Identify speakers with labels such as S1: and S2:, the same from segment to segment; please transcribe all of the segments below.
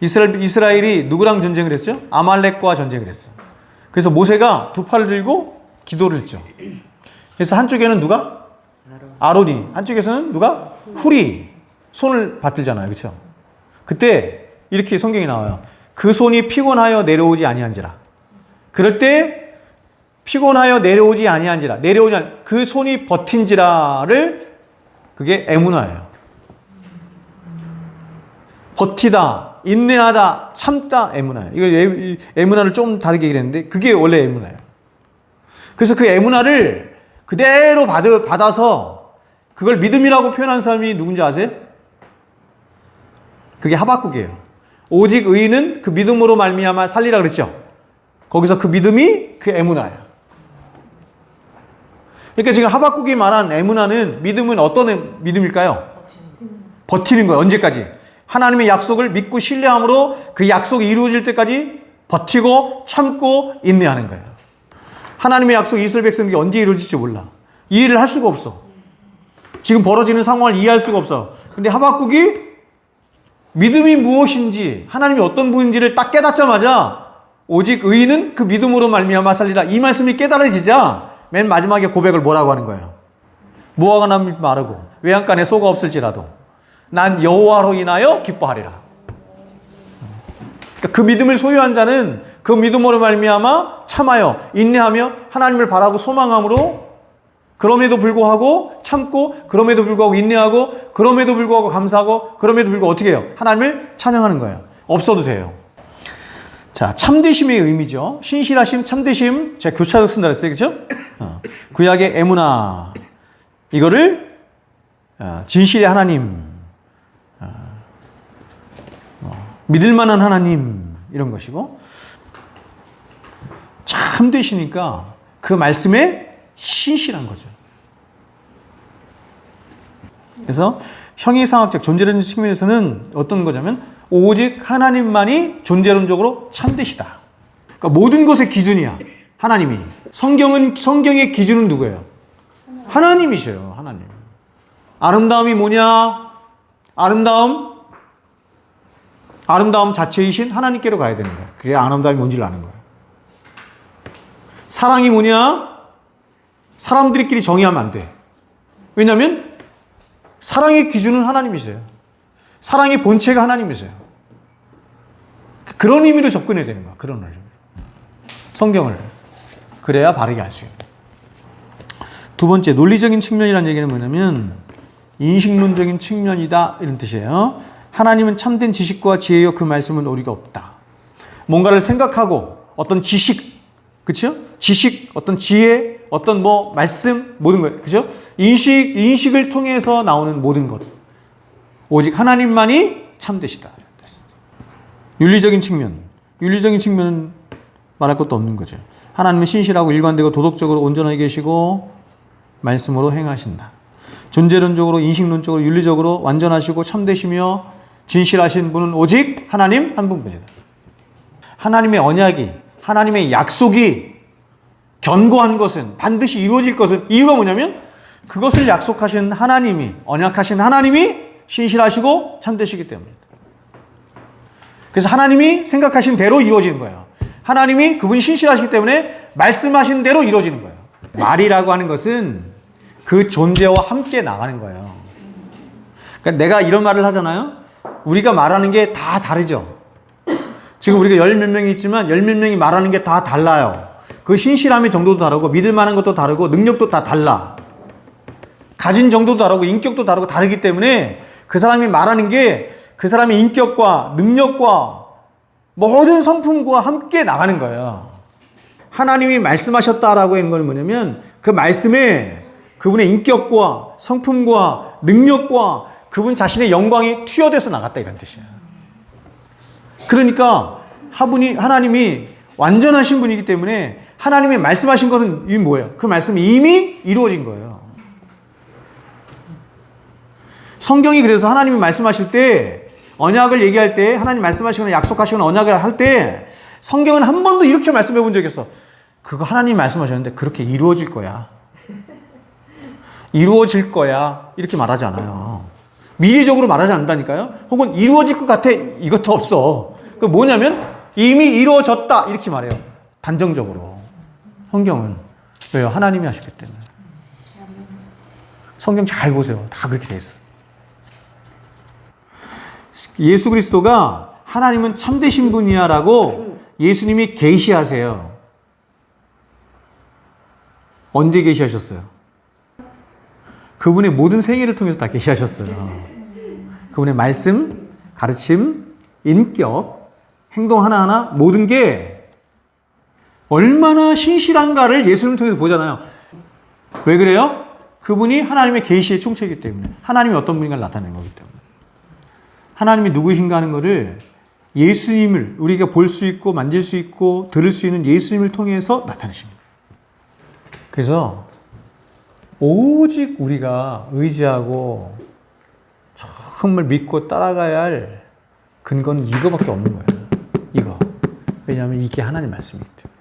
S1: 이스라엘, 이스라엘이 누구랑 전쟁을 했죠? 아말렉과 전쟁을 했어. 그래서 모세가 두 팔을 들고 기도를 했죠. 그래서 한쪽에는 누가? 아론이. 한쪽에서는 누가? 훌이. 손을 받들잖아요. 그렇죠? 그때 이렇게 성경이 나와요. 그 손이 피곤하여 내려오지 아니한지라. 그럴 때 피곤하여 내려오지 아니한지라. 내려오지 아니, 그 손이 버틴지라를 그게 에무나예요. 버티다, 인내하다, 참다, 에무나예요. 이거 에- 에무나를 좀 다르게 얘기했는데 그게 원래 에무나예요. 그래서 그 에무나를 그대로 받, 받아서 그걸 믿음이라고 표현한 사람이 누군지 아세요? 그게 하박국이에요. 오직 의인은 그 믿음으로 말미암아 살리라 그랬죠. 거기서 그 믿음이 그 에무나예요. 그러니까 지금 하박국이 말한 에무나는 믿음은 어떤 에- 믿음일까요? 버티는 거예요. 언제까지? 하나님의 약속을 믿고 신뢰함으로 그 약속이 이루어질 때까지 버티고 참고 인내하는 거예요. 하나님의 약속 이스라엘 백성에게 언제 이루어질지 몰라. 이해를 할 수가 없어. 지금 벌어지는 상황을 이해할 수가 없어. 근데 하박국이 믿음이 무엇인지 하나님이 어떤 분인지를 딱 깨닫자마자 오직 의인은 그 믿음으로 말미암아 살리라 이 말씀이 깨달아지자 맨 마지막에 고백을 뭐라고 하는 거예요? 무화과 나무 마르고 외양간에 소가 없을지라도 난 여호와로 인하여 기뻐하리라. 그러니까 그 믿음을 소유한 자는 그 믿음으로 말미암아 참아요 인내하며 하나님을 바라고 소망함으로 그럼에도 불구하고 참고 그럼에도 불구하고 인내하고 그럼에도 불구하고 감사하고 그럼에도 불구하고 어떻게 해요? 하나님을 찬양하는 거예요. 없어도 돼요. 자, 참되심의 의미죠. 신실하심, 참되심. 제가 교차적 쓴다 그랬어요. 그죠? 어, 구약의 에무나. 이거를 어, 진실의 하나님. 어, 어, 믿을 만한 하나님. 이런 것이고. 참 되시니까 그 말씀에 신실한 거죠. 그래서 형이상학적 존재론적 측면에서는 어떤 거냐면 오직 하나님만이 존재론적으로 참되시다. 그러니까 모든 것의 기준이야. 하나님이. 성경은 성경의 기준은 누구예요? 하나님이셔요. 하나님. 아름다움이 뭐냐? 아름다움 아름다움 자체이신 하나님께로 가야 되는 거야. 그게 아름다움이 뭔지를 아는 거야. 사랑이 뭐냐? 사람들끼리 정의하면 안 돼. 왜냐하면 사랑의 기준은 하나님이세요. 사랑의 본체가 하나님이세요. 그런 의미로 접근해야 되는 거야. 그런 의미로. 성경을. 그래야 바르게 알 수 있는. 두 번째, 논리적인 측면이라는 얘기는 뭐냐면, 인식론적인 측면이다. 이런 뜻이에요. 하나님은 참된 지식과 지혜요. 그 말씀은 오리가 없다. 뭔가를 생각하고, 어떤 지식, 그쵸? 지식, 어떤 지혜, 어떤 뭐, 말씀, 모든 것, 그죠? 인식, 인식을 통해서 나오는 모든 것. 오직 하나님만이 참되시다. 윤리적인 측면. 윤리적인 측면은 말할 것도 없는 거죠. 하나님은 신실하고 일관되고 도덕적으로 온전하게 계시고 말씀으로 행하신다. 존재론적으로 인식론적으로 윤리적으로 완전하시고 참되시며 진실하신 분은 오직 하나님 한 분뿐이다. 하나님의 언약이 하나님의 약속이 견고한 것은 반드시 이루어질 것은 이유가 뭐냐면 그것을 약속하신 하나님이 언약하신 하나님이 신실하시고 참되시기 때문입니다. 그래서 하나님이 생각하신 대로 이루어지는 거예요. 하나님이 그분이 신실하시기 때문에 말씀하신 대로 이루어지는 거예요. 말이라고 하는 것은 그 존재와 함께 나가는 거예요. 그러니까 내가 이런 말을 하잖아요. 우리가 말하는 게 다 다르죠. 지금 우리가 열 몇 명이 있지만 열 몇 명이 말하는 게 다 달라요. 그 신실함의 정도도 다르고 믿을 만한 것도 다르고 능력도 다 달라. 가진 정도도 다르고 인격도 다르고 다르기 때문에 그 사람이 말하는 게 그 사람의 인격과 능력과 모든 성품과 함께 나가는 거예요. 하나님이 말씀하셨다라고 하는 건 뭐냐면 그 말씀에 그분의 인격과 성품과 능력과 그분 자신의 영광이 투여돼서 나갔다 이런 뜻이에요. 그러니까 하분이 하나님이 완전하신 분이기 때문에 하나님이 말씀하신 것은 이미 뭐예요? 그 말씀이 이미 이루어진 거예요. 성경이 그래서 하나님이 말씀하실 때 언약을 얘기할 때 하나님 말씀하시거나 약속하시거나 언약을 할 때 성경은 한 번도 이렇게 말씀해 본 적이 없어. 그거 하나님 말씀하셨는데 그렇게 이루어질 거야. 이루어질 거야. 이렇게 말하지 않아요. 미리적으로 말하지 않는다니까요. 혹은 이루어질 것 같아. 이것도 없어. 그 뭐냐면 이미 이루어졌다. 이렇게 말해요. 단정적으로. 성경은. 왜요? 하나님이 하셨기 때문에. 성경 잘 보세요. 다 그렇게 돼 있어. 예수 그리스도가 하나님은 참되신 분이야라고 예수님이 계시하세요. 언제 계시하셨어요? 그분의 모든 생애를 통해서 다 계시하셨어요. 그분의 말씀, 가르침, 인격, 행동 하나하나 모든 게 얼마나 신실한가를 예수님을 통해서 보잖아요. 왜 그래요? 그분이 하나님의 계시의 총체이기 때문에 하나님이 어떤 분인가를 나타내는 거기 때문에 하나님이 누구신가 하는 것을 예수님을 우리가 볼 수 있고 만질 수 있고 들을 수 있는 예수님을 통해서 나타내십니다. 그래서 오직 우리가 의지하고 정말 믿고 따라가야 할 근거는 이거밖에 없는 거예요. 이거. 왜냐하면 이게 하나님 말씀이기 때문에.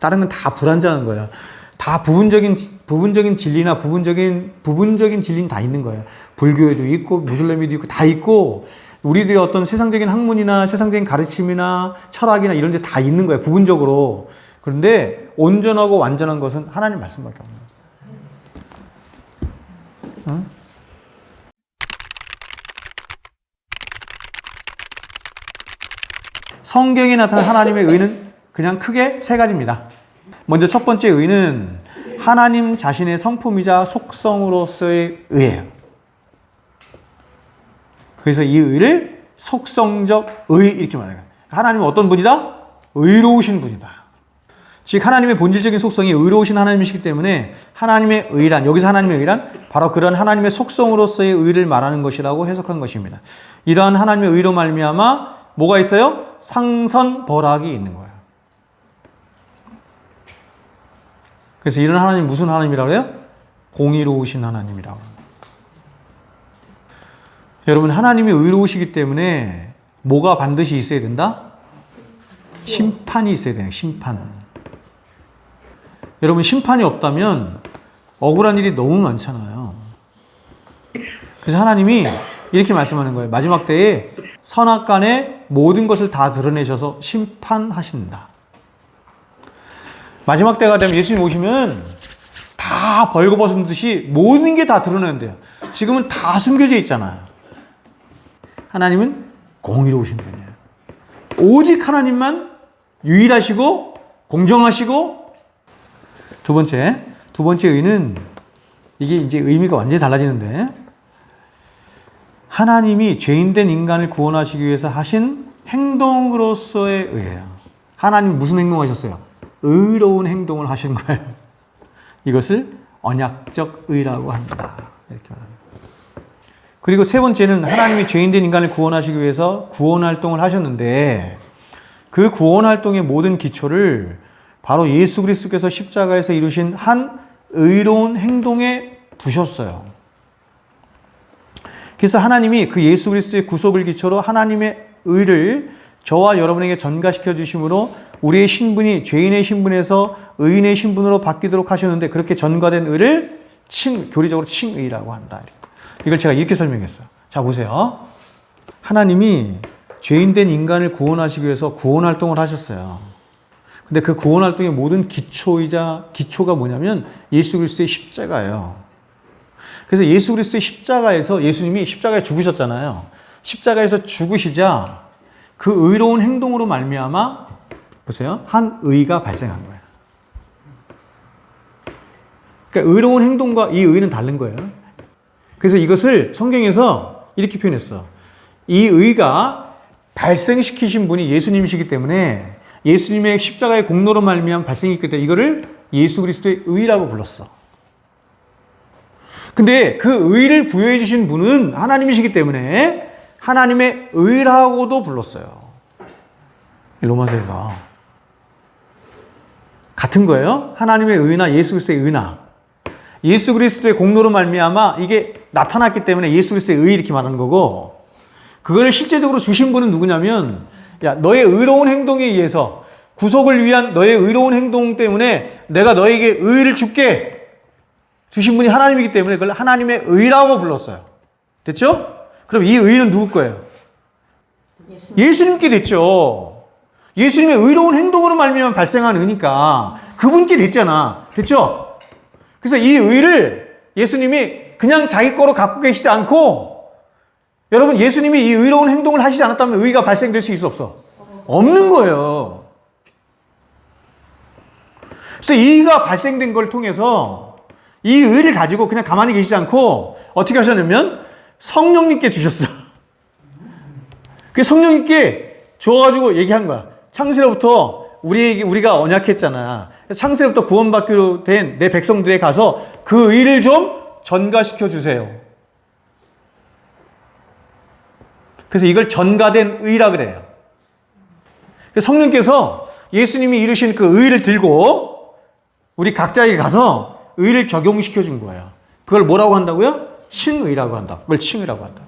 S1: 다른 건 다 불완전한 거예요. 다 부분적인 부분적인 진리나 부분적인 부분적인 진리는 다 있는 거예요. 불교에도 있고 무슬림에도 있고 다 있고 우리들의 어떤 세상적인 학문이나 세상적인 가르침이나 철학이나 이런 데 다 있는 거예요. 부분적으로. 그런데 온전하고 완전한 것은 하나님 말씀밖에 없는 거예요. 응? 성경에 나타난 하나님의 의는 그냥 크게 세 가지입니다. 먼저 첫 번째 의는 하나님 자신의 성품이자 속성으로서의 의예요. 그래서 이 의를 속성적 의 이렇게 말해요. 하나님은 어떤 분이다? 의로우신 분이다. 즉 하나님의 본질적인 속성이 의로우신 하나님이시기 때문에 하나님의 의란 여기서 하나님의 의란 바로 그런 하나님의 속성으로서의 의를 말하는 것이라고 해석한 것입니다. 이러한 하나님의 의로 말미암아 뭐가 있어요? 상선벌학이 있는 거예요. 그래서 이런 하나님 무슨 하나님이라고 해요? 공의로우신 하나님이라고. 여러분 하나님이 의로우시기 때문에 뭐가 반드시 있어야 된다? 심판이 있어야 돼요. 심판. 여러분 심판이 없다면 억울한 일이 너무 많잖아요. 그래서 하나님이 이렇게 말씀하는 거예요. 마지막 때에 선악 간의 모든 것을 다 드러내셔서 심판하신다. 마지막 때가 되면 예수님 오시면 다 벌거벗은 듯이 모든 게 다 드러나는데요. 지금은 다 숨겨져 있잖아요. 하나님은 공의로우신 분이에요. 오직 하나님만 유일하시고 공정하시고 두 번째 두 번째 의는 이게 이제 의미가 완전히 달라지는데 하나님이 죄인된 인간을 구원하시기 위해서 하신 행동으로서의 의예요. 하나님 무슨 행동하셨어요? 의로운 행동을 하신 거예요. 이것을 언약적 의라고 합니다. 이렇게 말합니다. 그리고 세 번째는 하나님이 죄인된 인간을 구원하시기 위해서 구원 활동을 하셨는데 그 구원 활동의 모든 기초를 바로 예수 그리스도께서 십자가에서 이루신 한 의로운 행동에 두셨어요. 그래서 하나님이 그 예수 그리스도의 구속을 기초로 하나님의 의를 저와 여러분에게 전가시켜 주심으로 우리의 신분이 죄인의 신분에서 의인의 신분으로 바뀌도록 하셨는데 그렇게 전가된 의를 칭 교리적으로 칭의라고 한다. 이걸 제가 이렇게 설명했어요. 자 보세요. 하나님이 죄인된 인간을 구원하시기 위해서 구원 활동을 하셨어요. 근데 그 구원 활동의 모든 기초이자 기초가 뭐냐면 예수 그리스도의 십자가예요. 그래서 예수 그리스도의 십자가에서 예수님이 십자가에 죽으셨잖아요. 십자가에서 죽으시자 그 의로운 행동으로 말미암아 보세요. 한 의가 발생한 거예요. 그러니까 의로운 행동과 이 의는 다른 거예요. 그래서 이것을 성경에서 이렇게 표현했어. 이 의가 발생시키신 분이 예수님이시기 때문에 예수님의 십자가의 공로로 말미암아 발생했기 때문에 이거를 예수 그리스도의 의라고 불렀어. 근데 그 의를 부여해 주신 분은 하나님이시기 때문에 하나님의 의라고도 불렀어요. 로마서에서 같은 거예요. 하나님의 의나 예수 그리스도의 의나 예수 그리스도의 공로로 말미암아 이게 나타났기 때문에 예수 그리스도의 의 이렇게 말하는 거고 그걸 실제적으로 주신 분은 누구냐면 야 너의 의로운 행동에 의해서 구속을 위한 너의 의로운 행동 때문에 내가 너에게 의를 줄게 주신 분이 하나님이기 때문에 그걸 하나님의 의라고 불렀어요. 됐죠? 그럼 이 의는 누구 거예요? 예수님께 됐죠. 예수님의 의로운 행동으로 말미암아 발생한 의니까 그분께 됐잖아. 됐죠? 그래서 이 의를 예수님이 그냥 자기 거로 갖고 계시지 않고 여러분 예수님이 이 의로운 행동을 하시지 않았다면 의가 발생될 수 있어 없어? 없는 거예요. 그래서 이 의가 발생된 걸 통해서 이 의를 가지고 그냥 가만히 계시지 않고 어떻게 하셨냐면 성령님께 주셨어. 그 성령님께 줘가지고 얘기한 거야. 창세로부터 우리 우리가 언약했잖아. 창세로부터 구원받기로 된 내 백성들에 가서 그 의를 좀 전가시켜 주세요. 그래서 이걸 전가된 의라 그래요. 성령께서 예수님이 이루신 그 의를 들고 우리 각자에게 가서 의를 적용시켜 준 거예요. 그걸 뭐라고 한다고요? 칭의라고 한다. 그걸 칭의라고 한다.